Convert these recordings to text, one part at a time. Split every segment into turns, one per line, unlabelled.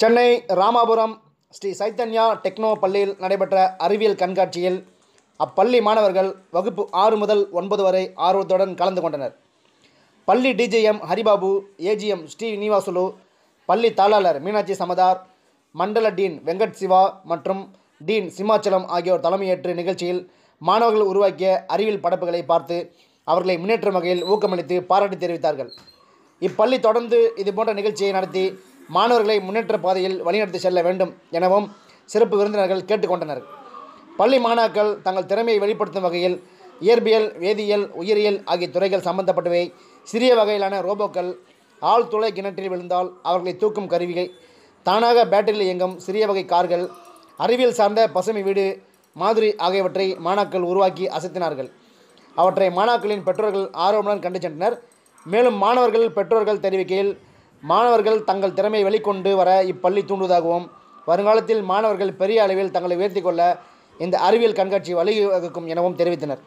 Chennai Ramapuram Sri Chaitanya techno பள்ளியில் நடைபெற்ற அறிவியல் கண்காட்சியில் அப்பள்ளி மாணவர்கள் வகுப்பு ஆறு முதல் ஒன்பது வரை ஆர்வத்துடன் கலந்து கொண்டனர். பள்ளி டிஜிஎம் ஹரிபாபு ஏஜிஎம் ஸ்ரீனிவாசுலு பள்ளி தாளாளர் மீனாட்சி சமதார் மண்டல டீன் வெங்கட் சிவா மற்றும் டீன் சிமாச்சலம் ஆகியோர் தலைமையேற்று நிகழ்ச்சியில் மாணவர்கள் உருவாக்கிய அறிவியல் படைப்புகளை பார்த்து அவர்களை முன்னேற்றும் வகையில் ஊக்கமளித்து பாராட்டு தெரிவித்தார்கள். இப்பள்ளி தொடர்ந்து இதுபோன்ற நிகழ்ச்சியை நடத்தி மாணவர்களை முன்னேற்ற பாதையில் வழிநடத்தி செல்ல வேண்டும் எனவும் சிறப்பு விருந்தினர்கள் கேட்டுக்கொண்டனர். பள்ளி மாணாக்கள் தங்கள் திறமையை வெளிப்படுத்தும் வகையில் இயற்பியல் வேதியியல் உயிரியல் ஆகிய துறைகள் சம்பந்தப்பட்டவை. சிறிய வகையிலான ரோபோக்கள் ஆழ்துளை கிணற்றில் விழுந்தால் அவர்களை தூக்கும் கருவிகள். தானாக பேட்டரியில் இயங்கும் சிறிய வகை கார்கள் அறிவியல் சார்ந்த பசுமை வீடு மாதிரி ஆகியவற்றை மாணாக்கள் உருவாக்கி அசத்தினார்கள். அவற்றை மாணாக்களின் பெற்றோர்கள் ஆர்வமுடன் கண்டு சென்றனர். மேலும் மாணவர்கள் பெற்றோர்கள் தெரிவிக்கையில் மாணவர்கள் தங்கள் திறமையை வெளிக்கொண்டு வர இப்பள்ளி தூண்டுவதாகவும் வருங்காலத்தில் மாணவர்கள் பெரிய அளவில் தங்களை உயர்த்தி கொள்ள இந்த அறிவியல் கண்காட்சி வழிவகுக்கும் எனவும் தெரிவித்தனர்.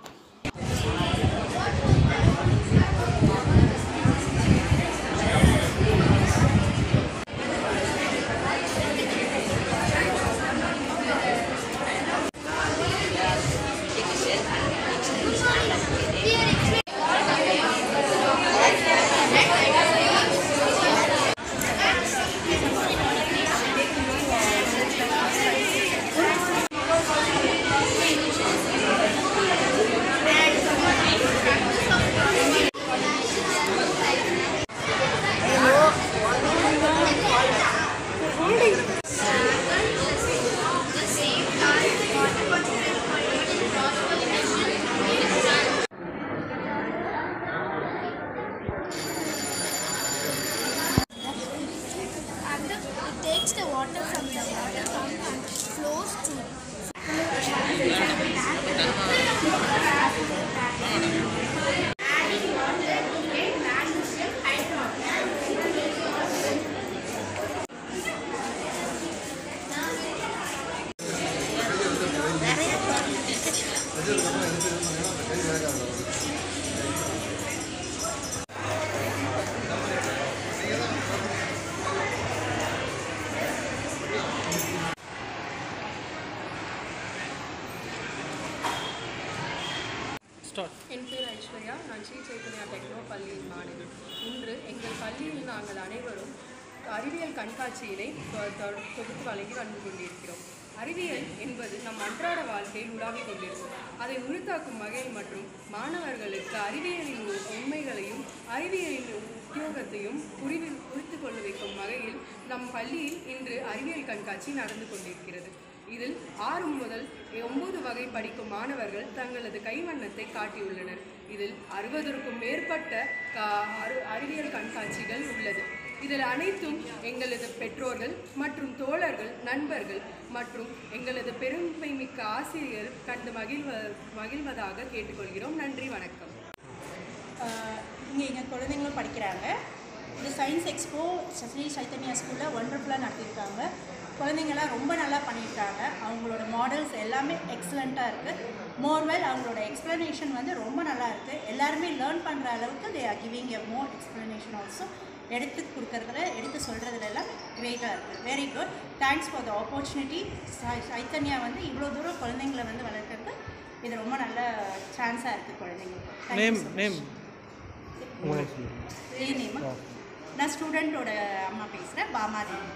Water from the water and flows to
என் பேர் ஐஸ்வர்யா. நான் ஸ்ரீ சைத்தன்யா டெக்னோ பள்ளியின் மாணவி இன்று எங்கள் பள்ளியில் நாங்கள் அனைவரும் அறிவியல் கண்காட்சியினை தொ- தொகுத்து வழங்கி வந்து கொண்டிருக்கிறோம். அறிவியல் என்பது நம் அன்றாட வாழ்க்கையில் உலாவிக் கொண்டிருக்கும். அதை உறுத்தாக்கும் வகையில் மற்றும் மாணவர்களுக்கு அறிவியலின் உண்மைகளையும் அறிவியலின் உத்தியோகத்தையும் புரிவி புரித்து கொள்ள வைக்கும் வகையில் நம் பள்ளியில் இன்று அறிவியல் கண்காட்சி நடந்து கொண்டிருக்கிறது. இதில் ஆறு முதல் ஒன்பது வகை படிக்கும் மாணவர்கள் தங்களது கைவண்ணத்தை காட்டியுள்ளனர். இதில் அறுபதற்கும் மேற்பட்ட கா- அறிவியல் கண்காட்சிகள் உள்ளது. இதில் அனைத்தும் எங்களது பெற்றோர்கள் மற்றும் தோழர்கள் நண்பர்கள் மற்றும் எங்களது பெருமைமிக்க ஆசிரியர் கண்டு மகிழ்வ மகிழ்வதாக கேட்டுக்கொள்கிறோம். நன்றி வணக்கம்.
இங்கே எங்கள் குழந்தைங்களும் படிக்கிறாங்க. இந்த சயின்ஸ் எக்ஸ்போ ஸ்ரீ சைத்தன்யா ஸ்கூலில் ஒண்டர்ஃபுல்லாக நடத்தியிருக்காங்க. குழந்தைங்களாம் ரொம்ப நல்லா பண்ணியிருக்காங்க. அவங்களோட மாடல்ஸ் எல்லாமே எக்ஸலண்ட்டாக இருக்குது மோர்வெல் அவங்களோட எக்ஸ்ப்ளனேஷன் வந்து ரொம்ப நல்லா இருக்குது எல்லாருமே லேர்ன் பண்ணுற அளவுக்கு they are giving a more explanation also எடுத்து கொடுக்கறதுல எடுத்து சொல்கிறதுல எல்லாம் கிரேட்டாக இருக்குது very good thanks for the opportunity Chaitanya வந்து இவ்வளோ தூரம் குழந்தைங்களை வந்து வளர்க்குறது இது ரொம்ப நல்ல சான்ஸாக இருக்குது குழந்தைங்களுக்கு.
நேம் நேம்
நேம் நான் ஸ்டூடெண்ட்டோட அம்மா பேசுகிறேன் பாமாதேவி.